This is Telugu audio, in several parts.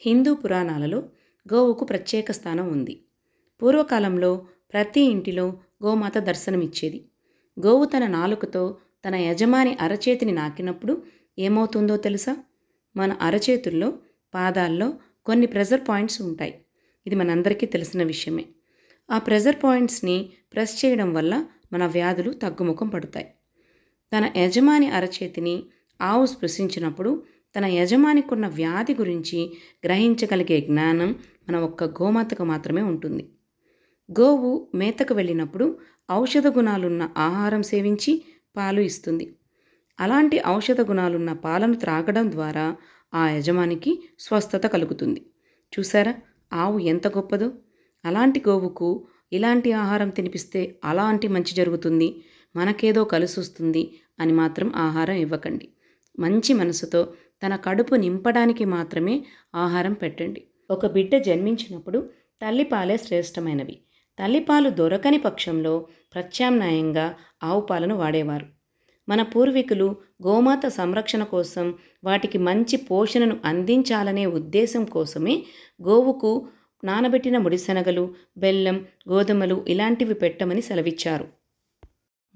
హిందూ పురాణాలలో గోవుకు ప్రత్యేక స్థానం ఉంది. పూర్వకాలంలో ప్రతి ఇంటిలో గోమాత దర్శనమిచ్చేది. గోవు తన నాలుకతో తన యజమాని అరచేతిని నాకినప్పుడు ఏమవుతుందో తెలుసా? మన అరచేతుల్లో పాదాల్లో కొన్ని ప్రెజర్ పాయింట్స్ ఉంటాయి. ఇది మనందరికీ తెలిసిన విషయమే. ఆ ప్రెజర్ పాయింట్స్ని ప్రెస్ చేయడం వల్ల మన వ్యాధులు తగ్గుముఖం పడతాయి. తన యజమాని అరచేతిని ఆవు స్పృశించినప్పుడు తన యజమానికున్న వ్యాధి గురించి గ్రహించగలిగే జ్ఞానం మన ఒక్క గోమాతకు మాత్రమే ఉంటుంది. గోవు మేతకు వెళ్ళినప్పుడు ఔషధ గుణాలున్న ఆహారం సేవించి పాలు ఇస్తుంది. అలాంటి ఔషధ గుణాలున్న పాలను త్రాగడం ద్వారా ఆ యజమానికి స్వస్థత కలుగుతుంది. చూసారా ఆవు ఎంత గొప్పదో! అలాంటి గోవుకు ఇలాంటి ఆహారం తినిపిస్తే అలాంటి మంచి జరుగుతుంది. మనకేదో కలిసి వస్తుంది అని మాత్రం ఆహారం ఇవ్వకండి. మంచి మనసుతో తన కడుపు నింపడానికి మాత్రమే ఆహారం పెట్టండి. ఒక బిడ్డ జన్మించినప్పుడు తల్లిపాలే శ్రేష్టమైనవి. తల్లిపాలు దొరకని పక్షంలో ప్రత్యామ్నాయంగా ఆవు పాలను వాడేవారు. మన పూర్వీకులు గోమాత సంరక్షణ కోసం వాటికి మంచి పోషణను అందించాలనే ఉద్దేశం కోసమే గోవుకు నానబెట్టిన ముడిశనగలు బెల్లం గోధుమలు ఇలాంటివి పెట్టమని సెలవిచ్చారు.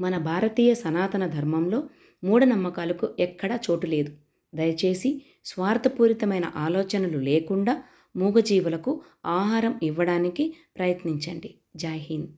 మన భారతీయ సనాతన ధర్మంలో మూఢనమ్మకాలకు ఎక్కడా చోటు లేదు. దయచేసి స్వార్థపూరితమైన ఆలోచనలు లేకుండా మూగజీవులకు ఆహారం ఇవ్వడానికి ప్రయత్నించండి. జై హింద్.